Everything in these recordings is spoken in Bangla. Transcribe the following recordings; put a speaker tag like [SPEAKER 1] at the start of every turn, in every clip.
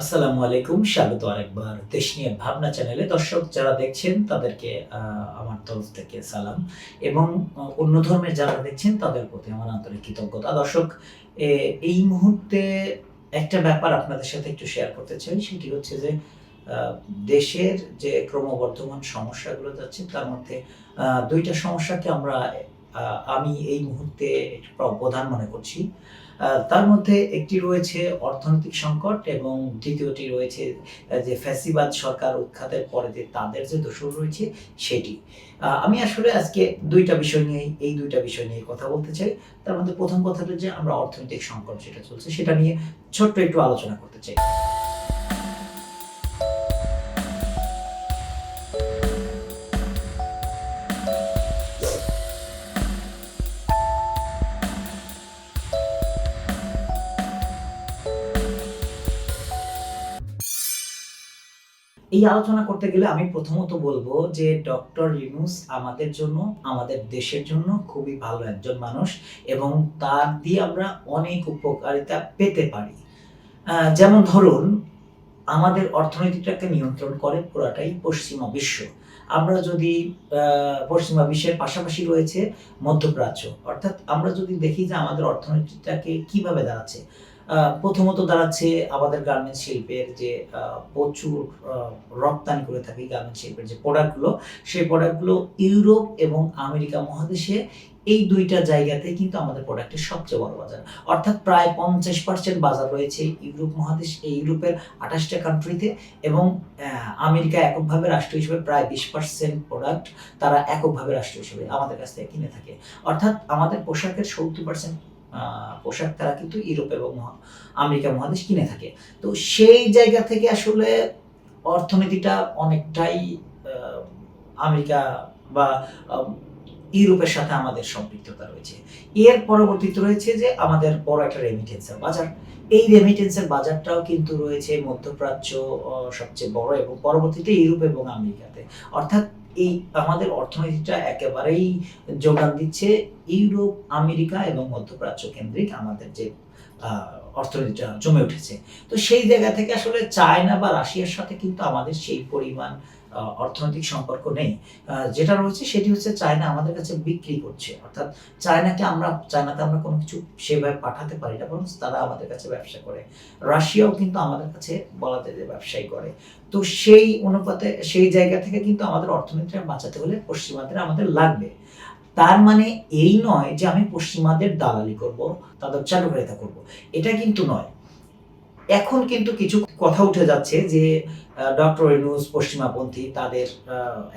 [SPEAKER 1] আসসালামু আলাইকুম, স্বাগত আরেকবার দেশ নিয়ে ভাবনা চ্যানেলে দর্শক যারা দেখছেন, তাদেরকে আমার তরফ থেকে সালাম। এবং অন্য ধর্মের যারা দেখছেন, তাদের প্রতি আমার আন্তরিক কৃতজ্ঞতা। দর্শক এই মুহূর্তে একটা ব্যাপার আপনাদের সাথে একটু শেয়ার করতে চাই। সেটি হচ্ছে যে দেশের যে ক্রমবর্ধমান সমস্যাগুলো যাচ্ছে, তার মধ্যে দুইটা সমস্যাকে আমরা আমি এই মুহূর্তে প্রধান মনে করছি। তার মধ্যে একটি রয়েছে অর্থনৈতিক সংকট এবং দ্বিতীয়টি রয়েছে যে ফ্যাসিবাদ সরকার উৎখাতের পরে যে তাদের যে দোষ রয়েছে সেটি। আমি আসলে আজকে দুইটা বিষয় নিয়ে এই দুইটা বিষয় নিয়ে কথা বলতে চাই। তার মধ্যে প্রথম কথাটা যে আমরা অর্থনৈতিক সংকট যেটা চলছে সেটা নিয়ে ছোট্ট একটু আলোচনা করতে চাই। এই আলোচনা করতে গেলে আমি প্রথমত বলব যে ডক্টর ইউনুস আমাদের জন্য, আমাদের দেশের জন্য খুবই ভালো একজন মানুষ এবং তার দিয়ে আমরা অনেক উপকারিতা পেতে পারি। যেমন ধরুন, আমাদের অর্থনীতিটাকে নিয়ন্ত্রণ করে পুরাটাই পশ্চিমা বিশ্ব। আমরা যদি পশ্চিমা বিশ্বের পাশাপাশি রয়েছে মধ্যপ্রাচ্য। অর্থাৎ আমরা যদি দেখি যে আমাদের অর্থনীতিটাকে কীভাবে দাঁড়াচ্ছে প্রথমত দাঁড়াচ্ছে আমাদের গার্মেন্টস শিল্পের যে প্রচুর রপ্তানি করে থাকি গার্মেন্টস শিল্পের যে প্রোডাক্টগুলো সেই প্রোডাক্টগুলো ইউরোপ এবং আমেরিকা মহাদেশে এই দুইটা জায়গাতে কিন্তু আমাদের প্রোডাক্টের সবচেয়ে বড় বাজার। অর্থাৎ প্রায় পঞ্চাশ পার্সেন্ট বাজার রয়েছে ইউরোপ মহাদেশ, এই ইউরোপের আঠাশটা কান্ট্রিতে এবং আমেরিকা এককভাবে রাষ্ট্র হিসেবে প্রায় বিশ পার্সেন্ট প্রোডাক্ট তারা এককভাবে রাষ্ট্র হিসেবে আমাদের কাছ থেকে কিনে থাকে। অর্থাৎ আমাদের পোশাকের সত্তর পার্সেন্ট পোশাক তারা কিন্তু ইউরোপ এবং আমেরিকা মহাদেশ কিনে থাকে। তো সেই জায়গা থেকে আসলে অর্থনীতিটা অনেকটাই আমেরিকা বা ইউরোপের সাথে আমাদের সম্পৃক্ততা রয়েছে। এর পরবর্তীতে রয়েছে যে আমাদের বড় একটা রেমিটেন্সের বাজার। এই রেমিটেন্সের বাজারটাও কিন্তু রয়েছে মধ্যপ্রাচ্য সবচেয়ে বড় এবং পরবর্তীতে ইউরোপ এবং আমেরিকাতে। অর্থাৎ এই আমাদের অর্থনীতিটা একেবারেই যোগান দিচ্ছে ইউরোপ আমেরিকা এবং মধ্যপ্রাচ্য কেন্দ্রিক আমাদের যে অর্থনীতিটা জমে উঠেছে। তো সেই জায়গা থেকে আসলে চায়না বা রাশিয়ার সাথে কিন্তু আমাদের সেই পরিমাণ অর্থনৈতিক সম্পর্ক নেই। যেটা রয়েছে সেটি হচ্ছে চায়না আমাদের কাছে বিক্রি করছে। অর্থাৎ চায়নাকে আমরা, চায়নাতে আমরা কোনো কিছু সেভাবে পাঠাতে পারি না বরং তারা আমাদের কাছে ব্যবসা করে। রাশিয়াও কিন্তু আমাদের কাছে বলা যায় যে ব্যবসায়ী করে। তো সেই অনুপাতে, সেই জায়গা থেকে কিন্তু আমাদের অর্থনীতিটা বাঁচাতে হলে পশ্চিমাদের আমাদের লাগবে। তার মানে এই নয় যে আমি পশ্চিমাদের দালালি করব, তাদের চাটুকারিতা করব। এটা কিন্তু নয়। এখন কিন্তু কিছু কথা উঠে যাচ্ছে যে ডক্টর ইউনুস পশ্চিমাপন্থী, তাদের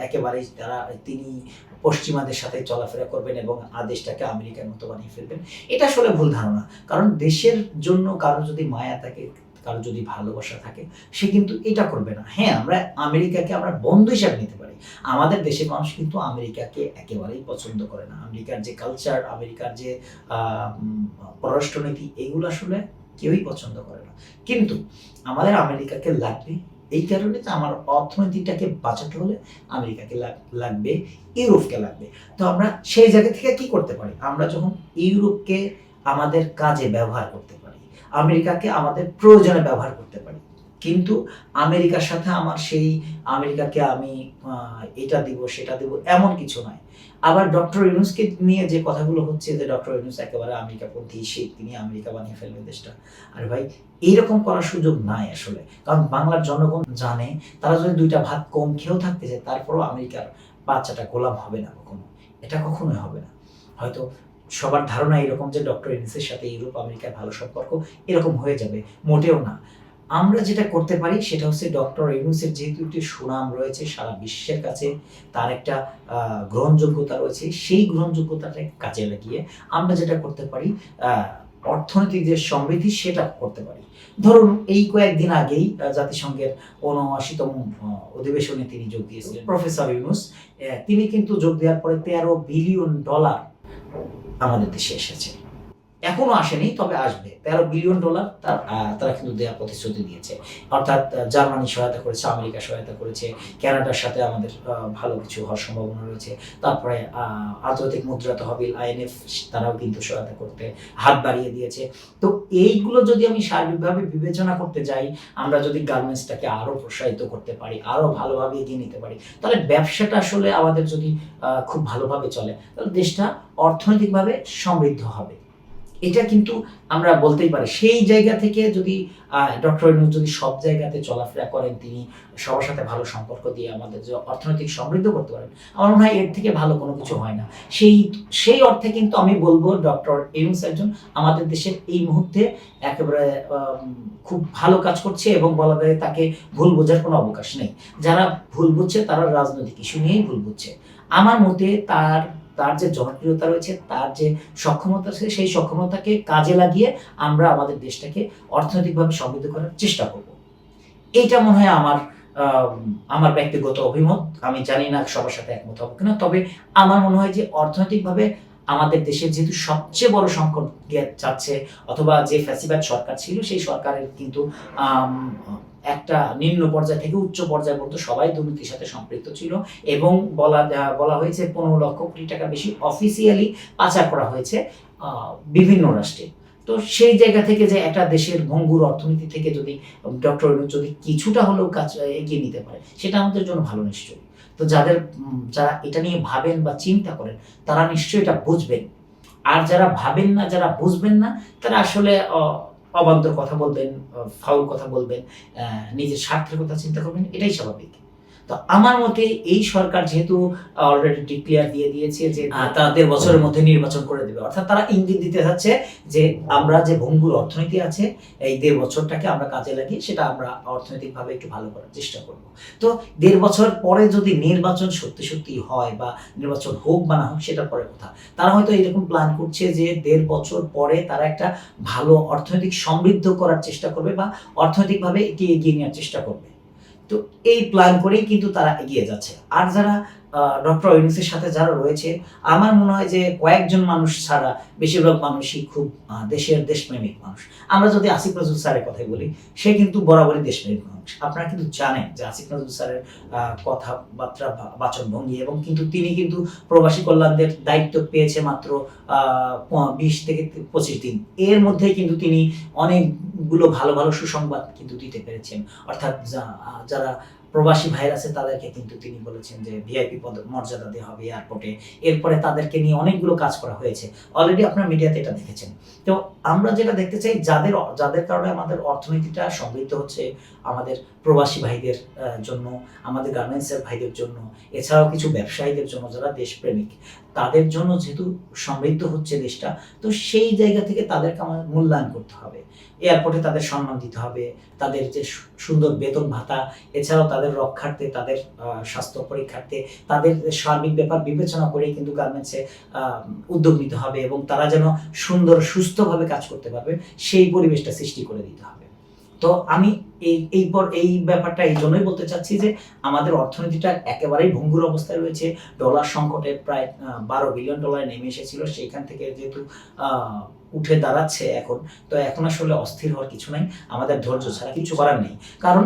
[SPEAKER 1] একেবারেই তারা তিনি পশ্চিমাদের সাথে চলাফেরা করবেন এবং আদেশটাকে আমেরিকার মতো বানিয়ে ফেলবেন, এটা আসলে ভুল ধারণা। কারণ দেশের জন্য কারও যদি মায়া থাকে কারও যদি ভালোবাসা থাকে, সে কিন্তু এটা করবে না। হ্যাঁ আমরা আমেরিকাকে আমরা বন্ধু হিসাবে নিতে পারি। আমাদের দেশের মানুষ কিন্তু আমেরিকাকে একেবারেই পছন্দ করে না। আমেরিকার যে কালচার আমেরিকার যে পররাষ্ট্রনীতি, এগুলো আসলে কেউই পছন্দ করে না। কিন্তু আমাদের আমেরিকাকে লাগবে এই কারণে তো আমার অর্থনীতিটাকে বাঁচাতে হলে আমেরিকাকে লাগ- লাগবে, ইউরোপকে লাগবে। তো আমরা সেই জায়গা থেকে কি করতে পারি? আমরা যখন ইউরোপকে আমাদের কাজে ব্যবহার করতে পারি আমেরিকাকে আমাদের প্রয়োজনে ব্যবহার করতে পারি। কিন্তু আমেরিকার সাথে আমার সেই আমেরিকাকে আমি এটা দিব, সেটা দিব এমন কিছু নয়। আবার ডক্টর ইউনুসকে নিয়ে যে কথাগুলো হচ্ছে যে ডক্টর ইউনুস একেবারে আমেরিকাপন্থী সে, তিনি আমেরিকা বানিয়ে ফেলবে দেশটা। আর ভাই, এইরকম করার সুযোগ নাই আসলে। কারণ বাংলার জনগণ জানে, তারা যদি দুইটা ভাত কম খেয়েও থাকতে চায়, তারপরেও আমেরিকার বাচ্চাটা গোলাম হবে না কখনো। এটা কখনোই হবে না। হয়তো সবার ধারণা এরকম যে ডক্টর ইউনুসের সাথে ইউরোপ আমেরিকার ভালো সম্পর্ক এরকম হয়ে যাবে। মোটেও না। আমরা যেটা করতে পারি সেটা হচ্ছে ডক্টর ইউনুসের যেহেতু একটি সুনাম রয়েছে সারা বিশ্বের কাছে তার একটা আহ, গ্রহণযোগ্যতা রয়েছে সেই গ্রহণযোগ্যতাটাকে কাজে লাগিয়ে আমরা যেটা করতে পারি আহ, অর্থনৈতিক যে সমৃদ্ধি সেটা করতে পারি। ধরুন এই কয়েকদিন আগেই জাতিসংঘের উনআশিতম অধিবেশনে তিনি যোগ দিয়েছিলেন। প্রফেসর ইউনুস তিনি কিন্তু যোগ দেওয়ার পরে তেরো বিলিয়ন ডলার আমাদের দেশে এসেছে। এখনও আসেনি, তবে আসবে। তেরো বিলিয়ন ডলার তার তারা কিন্তু দেওয়ার প্রতিশ্রুতি দিয়েছে। অর্থাৎ জার্মানি সহায়তা করেছে, আমেরিকা সহায়তা করেছে, কানাডার সাথে আমাদের ভালো কিছু হওয়ার সম্ভাবনা রয়েছে। তারপরে আন্তর্জাতিক মুদ্রা তহবিল আইএনএফ তারাও কিন্তু সহায়তা করতে হাত বাড়িয়ে দিয়েছে। তো এইগুলো যদি আমি সার্বিকভাবে বিবেচনা করতে যাই, আমরা যদি গার্মেন্টসটাকে আরও প্রসারিত করতে পারি, আরও ভালোভাবে এগিয়ে নিতে পারি, তাহলে ব্যবসাটা আসলে আমাদের যদি খুব ভালোভাবে চলে, তাহলে দেশটা অর্থনৈতিকভাবে সমৃদ্ধ হবে। এটা কিন্তু আমরা বলতেই পারি, সেই জায়গা থেকে যদি ডক্টর যদি সব জায়গাতে চলাফেরা করেন, তিনি সবার সাথে ভালো সম্পর্ক দিয়ে আমাদের যে অর্থনৈতিক সমৃদ্ধ করতে পারেন, আমার মনে হয় এর থেকে ভালো কোনো কিছু হয় না। সেই সেই অর্থে কিন্তু আমি বলব, ডক্টর ইউনুস একজন আমাদের দেশের এই মুহূর্তে একেবারে খুব ভালো কাজ করছে এবং বলা যায় তাকে ভুল বোঝার কোনো অবকাশ নেই। যারা ভুল বুঝছে তারা রাজনৈতিক ইস্যু নিয়েই ভুল বুঝছে। আমার মতে তার তার যে জনপ্রিয়তা রয়েছে তার যে সক্ষমতা আছে সেই সক্ষমতাকে কাজে লাগিয়ে আমরা আমাদের দেশটাকে অর্থনৈতিকভাবে সমৃদ্ধ করার চেষ্টা করব। এইটা মনে হয় আমার আম, আমার ব্যক্তিগত অভিমত। আমি জানি না সবার সাথে একমত হবে কিনা তবে আমার মনে হয় যে অর্থনৈতিকভাবে আমাদের দেশের যেহেতু সবচেয়ে বড় সংকট যাচ্ছে অথবা যে ফ্যাসিবাদ সরকার ছিল সেই সরকারের কিন্তু একটা নিম্ন পর্যায় থেকে উচ্চ পর্যায় পর্যন্ত সবাই দুর্নীতির সাথে সম্পৃক্ত ছিল এবং বলা বলা হয়েছে পনেরো লক্ষ কোটি টাকা বেশি অফিসিয়ালি পাচার করা হয়েছে বিভিন্ন রাষ্ট্রে। তো সেই জায়গা থেকে যে একটা দেশের ভঙ্গুর অর্থনীতি থেকে যদি ডক্টর যদি কিছুটা হলেও কাজ এগিয়ে নিতে পারে, সেটা আমাদের জন্য ভালো নিশ্চয়ই। তো যাদের যারা এটা নিয়ে ভাবেন বা চিন্তা করেন, তারা নিশ্চয়ই এটা বুঝবেন। আর যারা ভাবেন না, যারা বুঝবেন না, তারা আসলে অবান্তর কথা বলবেন ফাউল কথা বলবেন নিজের স্বার্থের কথা চিন্তা করবেন এটাই স্বাভাবিক। তো আমার মতে এই সরকার যেহেতু অলরেডি ডিক্লেয়ার দিয়ে দিয়েছে যে দেড় বছরের মধ্যে নির্বাচন করে দেবে। অর্থাৎ তারা ইঙ্গিত দিতে যাচ্ছে যে আমরা যে ভঙ্গুর অর্থনীতি আছে, এই দেড় বছরটাকে আমরা কাজে লাগিয়ে সেটা আমরা অর্থনৈতিকভাবে একটু ভালো করার চেষ্টা করব। তো দেড় বছর পরে যদি নির্বাচন সত্যি সত্যি হয় বা নির্বাচন হোক বা না হোক, সেটা পরের কথা। তারা হয়তো এরকম প্ল্যান করছে যে দেড় বছর পরে তারা একটা ভালো অর্থনৈতিক সমৃদ্ধ করার চেষ্টা করবে বা অর্থনৈতিকভাবে একে এগিয়ে নেওয়ার চেষ্টা করবে। তো এই প্ল্যান করেই কিন্তু তারা এগিয়ে যাচ্ছে। আর যারা ডক্টর ইউনুসের সাথে যারা রয়েছে, আমার মনে হয় যে কয়েকজন মানুষ ছাড়া বেশিরভাগ মানুষই খুব দেশের দেশপ্রেমিক মানুষ। আমরা যদি আসিফ নজরুল স্যারের কথাই বলি, সে কিন্তু বরাবরই দেশপ্রেমিক মানুষ। আপনারা কিন্তু জানেন যে আসিফ নজরুল স্যারের কথাবার্তা বাচনভঙ্গি এবং কিন্তু তিনি কিন্তু প্রবাসী কল্যাণদের দায়িত্ব পেয়েছে মাত্র বিশ থেকে পঁচিশ দিন। এর মধ্যে কিন্তু তিনি অনেকগুলো ভালো ভালো সুসংবাদ কিন্তু দিতে পেরেছেন। অর্থাৎ যারা প্রবাসী ভাইয়ের আছে, তাদেরকে কিন্তু তিনি বলেছেন যে ভিআইপি পদ, মর্যাদা দেওয়া হবে এয়ারপোর্টে এরপরে তাদেরকে নিয়ে অনেকগুলো কাজ করা হয়েছে। অলরেডি আপনার মিডিয়াতে এটা দেখেছেন। তো আমরা যেটা দেখতে চাই, যাদের যাদের কারণে আমাদের অর্থনীতিটা সমৃদ্ধ হচ্ছে, আমাদের প্রবাসী ভাইদের জন্য, আমাদের গার্মেন্টসের ভাইদের জন্য, এছাড়াও কিছু ব্যবসায়ীদের জন্য যারা দেশপ্রেমিক, তাদের জন্য যেহেতু সমৃদ্ধ হচ্ছে দেশটা, তো সেই জায়গা থেকে তাদেরকে আমাদের মূল্যায়ন করতে হবে। এয়ারপোর্টে তাদের সম্মান দিতে হবে, তাদের যে সুন্দর বেতন ভাতা, এছাড়াও তাদের রক্ষার্থে, তাদের স্বাস্থ্য পরীক্ষার্থে, তাদের সার্বিক ব্যাপার বিবেচনা করেই কিন্তু গার্মেন্টসে উদ্যোগ নিতে হবে এবং তারা যেন সুন্দর, সুস্থভাবে কাজ করতে পারবে, সেই পরিবেশটা সৃষ্টি করে দিতে হবে। তো আমি এই এই পর এই ব্যাপারটা এই জন্যই বলতে চাচ্ছি যে আমাদের অর্থনীতিটা একেবারেই ভঙ্গুর অবস্থায় রয়েছে। ডলার সংকটে প্রায় বারো বিলিয়ন ডলার নেমে এসেছিল, সেইখান থেকে যেহেতু উঠে দাঁড়াচ্ছে এখন, তো এখন আসলে অস্থির হওয়ার কিছু নাই। আমাদের ধৈর্য ছাড়া কিছু করার নেই। কারণ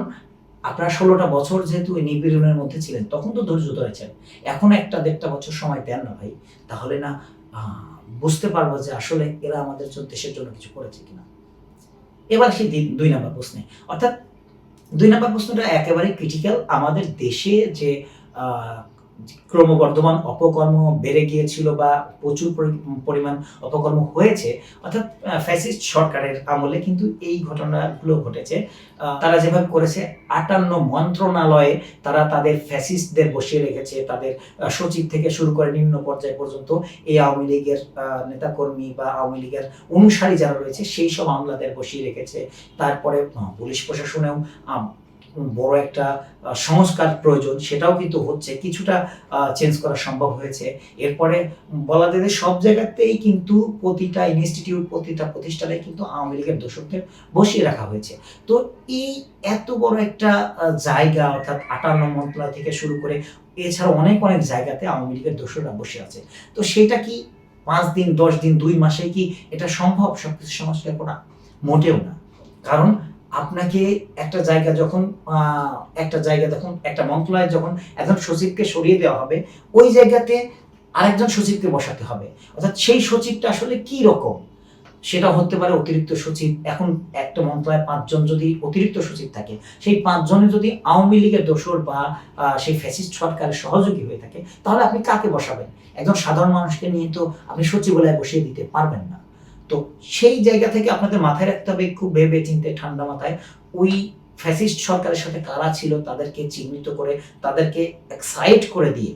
[SPEAKER 1] আপনারা ষোলোটা বছর যেহেতু এই নিপীড়নের মধ্যে ছিলেন, তখন তো ধৈর্য ধরেছেন। এখন একটা দেড়টা বছর সময় দেন না ভাই। তাহলে না বুঝতে পারব যে আসলে এরা আমাদের দেশের জন্য কিছু করেছে কিনা। এবার সেই দুই নম্বর প্রশ্নে। অর্থাৎ দুই নম্বর প্রশ্নটা একেবারে ক্রিটিক্যাল আমাদের দেশে যে ক্রমবর্ধমান অপকর্ম বেড়ে গিয়েছিল বা প্রচুর পরিমাণ অপকর্ম হয়েছে, অর্থাৎ ফ্যাসিস্ট সরকারের আমলে কিন্তু এই ঘটনাগুলো ঘটেছে। তারা যেভাবে করেছে, আটান্ন মন্ত্রণালয়ে তারা তাদের ফ্যাসিস্টদের বসিয়ে রেখেছে, তাদের সচিব থেকে শুরু করে নিম্ন পর্যায় পর্যন্ত এই আওয়ামী লীগের নেতাকর্মী বা আওয়ামী লীগের অনুসারী যারা রয়েছে, সেই সব আমলাদের বসিয়ে রেখেছে। তারপরে পুলিশ প্রশাসনেও বড় একটা সংস্কার প্রয়োজন, সেটাও কিন্তু হচ্ছে। কিছুটা চেঞ্জ করা সম্ভব হয়েছে। এরপরে বলা যায় যে সব জায়গাতেই কিন্তু প্রতিটা ইনস্টিটিউট প্রতিটা প্রতিষ্ঠানে কিন্তু আওয়ামী লীগের দর্শকদের বসিয়ে রাখা হয়েছে। তো এই এত বড় একটা জায়গা, অর্থাৎ আটান্ন মন্ত্রণালয় থেকে শুরু করে এছাড়া অনেক অনেক জায়গাতে আওয়ামী লীগের দোষরা বসে আছে। তো সেটা কি পাঁচ দিন, দশ দিন, দুই মাসে কি এটা সম্ভব? সবকিছু সংস্কার করা মোটেও না। কারণ আপনাকে একটা জায়গা যখন একটা জায়গা যখন, একটা মন্ত্রণালয় যখন একজন সচিবকে সরিয়ে দেওয়া হবে, ওই জায়গাতে আরেকজন সচিবকে বসাতে হবে। অর্থাৎ সেই সচিবটা আসলে কি রকম? সেটা হতে পারে অতিরিক্ত সচিব। এখন একটা মন্ত্রণালয়ে পাঁচজন যদি অতিরিক্ত সচিব থাকে, সেই পাঁচজনে যদি আওয়ামী লীগের দোসর বা সেই ফ্যাসিস্ট সরকারের সহযোগী হয়ে থাকে, তাহলে আপনি কাকে বসাবেন? একজন সাধারণ মানুষকে নিয়ে তো আপনি সচিবালয়ে বসিয়ে দিতে পারবেন না। তো সেই জায়গা থেকে আপনাদের মাথায় রাখতে হবে, খুব ভেবে চিন্তে ঠান্ডা মাথায়। ওই ফ্যাসিস্ট সরকারের সাথে কারা ছিল, তাদেরকে চিহ্নিত করে, তাদেরকে এক্সাইট করে দিয়ে।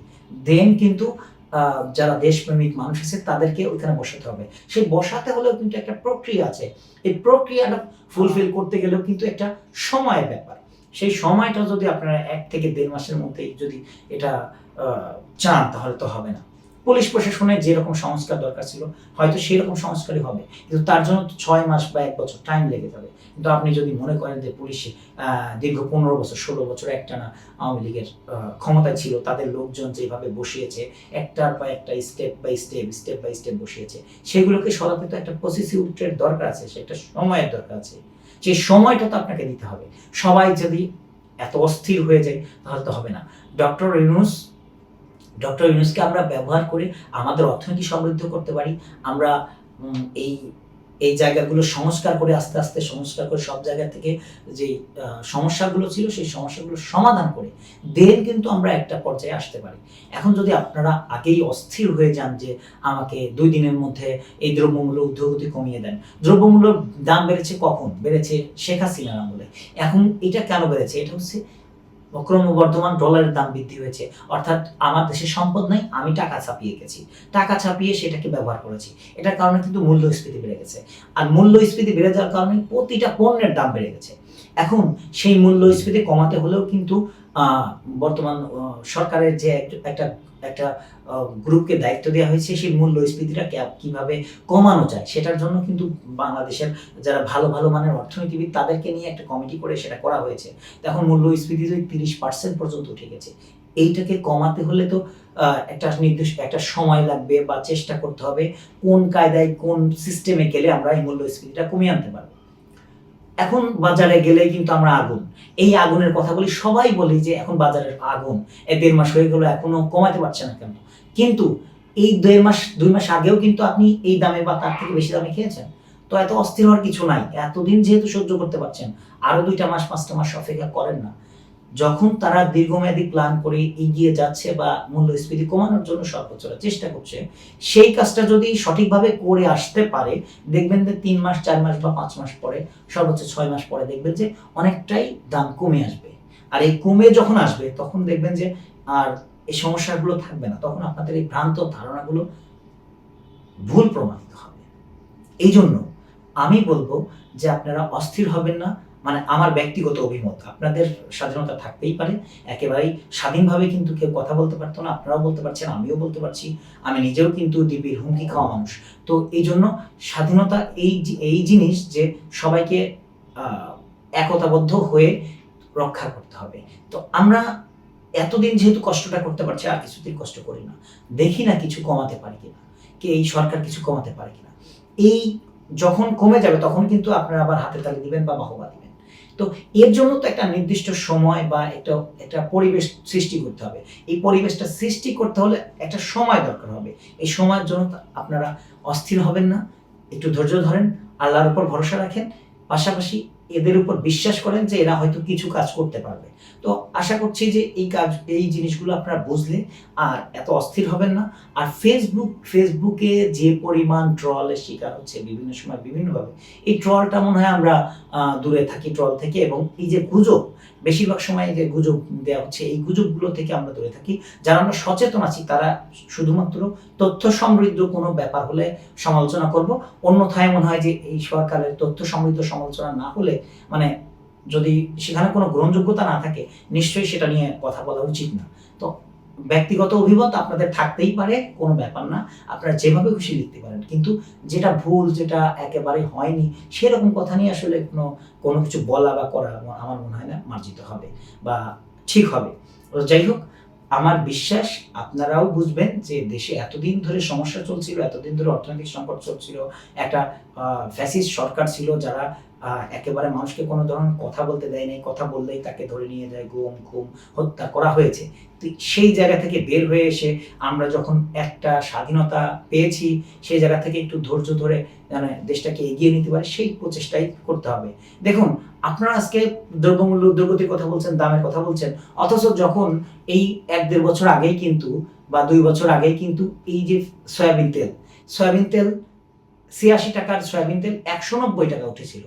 [SPEAKER 1] দেন কিন্তু যারা দেশপ্রেমিক মানুষ আছে, তাদেরকে ওইখানে বসাতে হবে। সেই বসাতে হলেও কিন্তু একটা প্রক্রিয়া আছে। এই প্রক্রিয়াটা ফুলফিল করতে গেলেও কিন্তু একটা সময়ের ব্যাপার। সেই সময়টা যদি আপনারা এক থেকে দেড় মাসের মধ্যে যদি এটা চান, তাহলে তো হবে না। পুলিশ প্রশাসনের যেরকম সংস্কার দরকার ছিল, হয়তো সেই রকম সংস্কারই হবে। কিন্তু তার জন্য ছয় মাস বা এক বছর টাইম লেগে যাবে। কিন্তু আপনি যদি মনে করেন যে পুলিশ দীর্ঘ পনেরো বছর, ষোলো বছর একটানা আওয়ামী লীগের ক্ষমতায় ছিল, তাদের লোকজন যেভাবে বসিয়েছে, একটার পর একটা step by step step by step বসিয়েছে, সেগুলোকে সরাতে তো একটা প্রসেসিভ ট্রেড দরকার আছে, সেটা সময়ের দরকার আছে। সেই সময়টা তো আপনাকে দিতে হবে। সবাই যদি এত অস্থির হয়ে যায়, তাহলে তো হবে না। ডক্টর ইউনুস ডক্টর ইউনুসকে আমরা ব্যবহার করে আমাদের অর্থনীতি সমৃদ্ধ করতে পারি, আমরা এই এই জায়গাগুলো সংস্কার করে আস্তে আস্তে সংস্কার করে সব জায়গা থেকে যে সমস্যাগুলো ছিল সেই সমস্যাগুলো সমাধান করে দেন কিন্তু আমরা একটা পর্যায়ে আসতে পারি। এখন যদি আপনারা আগেই অস্থির হয়ে যান যে আমাকে দুই দিনের মধ্যে এই দ্রব্যমূল্য ঊর্ধ্বগতি কমিয়ে দেন, দ্রব্যমূল্যর দাম বেড়েছে কখন? বেড়েছে শেখ হাসিনার আমলে। এখন এটা কেন বেড়েছে? এটা হচ্ছে ক্রমবর্ধমান ডলারের দাম বৃদ্ধি হয়েছে। অর্থাৎ আমার দেশে সম্পদ নাই, আমি টাকা ছাপিয়ে গেছি। টাকা ছাপিয়ে সেটাকে ব্যবহার করেছি। এটার কারণে কিন্তু মূল্যস্ফীতি বেড়ে গেছে। আর মূল্যস্ফীতি বেড়ে যাওয়ার কারণে প্রতিটা পণ্যের দাম বেড়ে গেছে। এখন সেই মূল্যস্ফীতি কমাতে হলেও কিন্তু বর্তমান সরকারের যে একটা একটা গ্রুপকে দায়িত্ব দেওয়া হয়েছে, সেই মূল্যস্ফীতিটা কীভাবে কমানো যায়, সেটার জন্য কিন্তু বাংলাদেশের যারা ভালো ভালো মানের অর্থনীতিবিদ, তাদেরকে নিয়ে একটা কমিটি করে সেটা করা হয়েছে। এখন মূল্যস্ফীতি যদি তিরিশ পার্সেন্ট পর্যন্ত উঠে গেছে, এইটাকে কমাতে হলে তো একটা নির্দিষ্ট, একটা সময় লাগবে বা চেষ্টা করতে হবে, কোন কায়দায় কোন সিস্টেমে গেলে আমরা এই মূল্যস্ফীতিটা কমিয়ে আনতে পারব। এখন বাজারে গেলে কিন্তু আমরা আগুন। এই আগুনের কথা বলি সবাই বলি যে এখন বাজারের আগুন। এই দেড় মাস হয়ে গেলো, এখনও কমাতে পারছে না কেন কিন্তু এই দেড় মাস, দুই মাস আগেও কিন্তু আপনি এই দামে বা তার থেকে বেশি দামে খেয়েছেন। তো এত অস্থির হওয়ার কিছু নাই। এতদিন যেহেতু সহ্য করতে পারছেন, আরও দুইটা মাস, পাঁচটা মাস অপেক্ষা করেন না। যখন তারা দীর্ঘমেয়াদী প্ল্যান করে এগিয়ে যাচ্ছে বা মূল্যস্ফীতি কমানোর জন্য সর্বোচ্চটা চেষ্টা করছে, সেই কাজটা যদি সঠিকভাবে করে আসতে পারে, দেখবেন যে তিন মাস, চার মাস বা পাঁচ মাস পরে, সর্বোচ্চ ছয় মাস পরে দেখবেন যে অনেকটাই দাম কমে আসবে। আর এই কমে যখন আসবে, তখন দেখবেন যে আর এই সমস্যাগুলো থাকবে না। তখন আপনাদের এই ভ্রান্ত ধারণাগুলো ভুল প্রমাণিত হবে। এই জন্য আমি বলব যে আপনারা অস্থির হবেন না মানে আমার ব্যক্তিগত অভিমত। আপনাদের স্বাধীনতা থাকতেই পারে, একেবারেই স্বাধীনভাবে কিন্তু কেউ কথা বলতে পারতো না, আপনারাও বলতে পারছেন, আমিও বলতে পারছি, আমি নিজেও কিন্তু ডিবির হুমকি খাওয়া মানুষ। তো এই জন্য স্বাধীনতা এই এই জিনিস যে সবাইকে একতাবদ্ধ হয়ে রক্ষা করতে হবে। তো আমরা এতদিন যেহেতু কষ্টটা করতে পারছি, আর কিছুতেই কষ্ট করি না। দেখি না কিছু কমাতে পারি কিনা, কি এই সরকার কিছু কমাতে পারে কিনা। এই যখন কমে যাবে, তখন কিন্তু আপনারা আবার হাতে তালি দিবেন বা বাহবা দিবেন। তো এর জন্য তো একটা নির্দিষ্ট সময় বা একটা একটা পরিবেশ সৃষ্টি করতে হবে। এই পরিবেশটা সৃষ্টি করতে হলে একটা সময় দরকার হবে। এই সময়ের জন্য আপনারা অস্থির হবেন না, একটু ধৈর্য ধরেন, আল্লাহর উপর ভরসা রাখেন। পাশাপাশি এদের উপর বিশ্বাস করেন যে এরা হয়তো কিছু কাজ করতে পারবে। তো আশা করছি যে এই কাজ, এই জিনিসগুলো আপনারা বুঝলে আর এত অস্থির হবেন না। আর ফেসবুক ফেসবুকে যে পরিমাণ ট্রলের শিকার হচ্ছে বিভিন্ন সময় বিভিন্নভাবে, এই ট্রলটা মনে হয় আমরা দূরে থাকি ট্রল থেকে এবং এই যে গুজব, বেশিরভাগ সময় যে গুজব দেওয়া হচ্ছে, এই গুজবগুলো থেকে আমরা দূরে থাকি। যারা আমরা সচেতন আছি, তারা শুধুমাত্র তথ্য সমৃদ্ধ কোনো ব্যাপার হলে সমালোচনা করব। অন্যথায় মনে হয় যে এই সরকারের তথ্য সমৃদ্ধ সমালোচনা না হলে মানে যদি সেখানে কোনো গ্রহণযোগ্যতা না থাকে, নিশ্চয়ই সেটা নিয়ে কথা বলা উচিত না। তো ব্যক্তিগত অভিমত আপনাদের থাকতেই পারে, কোনো ব্যাপার না। আপনারা যেভাবে খুশি লিখতে পারেন। কিন্তু যেটা ভুল, যেটা একেবারে হয়নি, সেরকম কথা নিয়ে আসলে কোনো কোনো কিছু বলা বা করা আমার মনে হয় না মার্জিত হবে বা ঠিক হবে। যাই হোক, আমার বিশ্বাস আপনারাও বুঝবেন যে দেশে এতদিন ধরে সমস্যা চলছিল, এতদিন ধরে অর্থনৈতিক সংকট চলছিল, একটা ফ্যাসিস্ট সরকার ছিল যারা একেবারে মানুষকে কোনো ধরনের কথা বলতে দেয় নাই, কথা বললেই তাকে ধরে নিয়ে যায়, গুম খুম হত্যা করা হয়েছে। সেই জায়গা থেকে বের হয়ে এসে আমরা যখন একটা স্বাধীনতা পেয়েছি, সেই জায়গা থেকে একটু ধৈর্য ধরে মানে দেশটাকে এগিয়ে নিতে পারে, সেই প্রচেষ্টাই করতে হবে। দেখুন, আপনারা আজকে দ্রব্যমূল্য উদ্যোগতির কথা বলছেন, দামের কথা বলছেন, অথচ যখন এই এক দেড় বছর আগেই কিন্তু বা দুই বছর আগেই কিন্তু এই যে সয়াবিন তেল সয়াবিন তেল ছিয়াশি টাকার সয়াবিন তেল একশো নব্বই টাকা উঠেছিল।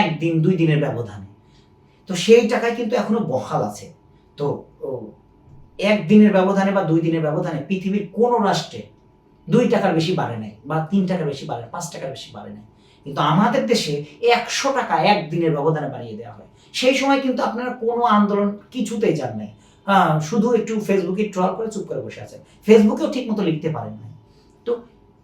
[SPEAKER 1] একদিন, দুই দিনের ব্যবধানে। তো সেই টাকায় কিন্তু এখনও বহাল আছে। তো একদিনের ব্যবধানে বা দুই দিনের ব্যবধানে পৃথিবীর কোনো রাষ্ট্রে দুই টাকার বেশি বাড়ে নাই বা তিন টাকার বেশি বাড়ে, পাঁচ টাকার বেশি বাড়ে নাই। কিন্তু আমাদের দেশে একশো টাকা একদিনের ব্যবধানে বাড়িয়ে দেওয়া হয়। সেই সময় কিন্তু আপনারা কোনো আন্দোলন কিছুতেই যান নাই। শুধু একটু ফেসবুকে ট্রল করে চুপ করে বসে আছেন। ফেসবুকেও ঠিক মতো লিখতে পারেন নাই। তো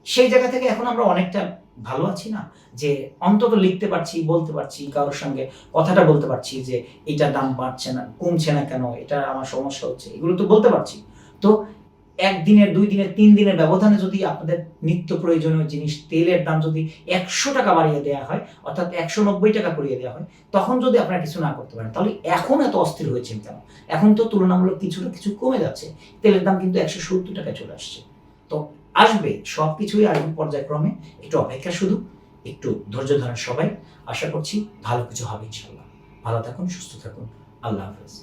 [SPEAKER 1] সেই জায়গা থেকে এখন আমরা অনেকটা ভালো আছি না? যে অন্তত লিখতে পারছি, বলতে পারছি, কারোর সঙ্গে কথাটা বলতে পারছি যে এটা দাম বাড়ছে না, কমছে না কেন, এটা আমার সমস্যা হচ্ছে, এগুলো তো বলতে পারছি। তো একদিনের, দুই দিনের, তিন দিনের ব্যবধানে যদি আপনাদের নিত্য প্রয়োজনীয় জিনিস, তেলের দাম যদি একশো টাকা বাড়িয়ে দেওয়া হয়, অর্থাৎ একশো নব্বই টাকা করিয়ে দেওয়া হয়, তখন যদি আপনারা কিছু না করতে পারেন, তাহলে এখন এত অস্থির হয়েছেন কেন? এখন তো তুলনামূলক কিছুটা কিছু কমে যাচ্ছে, তেলের দাম কিন্তু একশো সত্তর টাকায় চলে আসছে। তো আসবে সব কিছুই আসবে পর্যায়ক্রমে। একটু অপেক্ষা শুধু, একটু ধৈর্য ধরেন সবাই। আশা করছি ভালো কিছু হবে ইনশাল্লাহ ভালো থাকুন, সুস্থ থাকুন। আল্লাহ হাফেজ।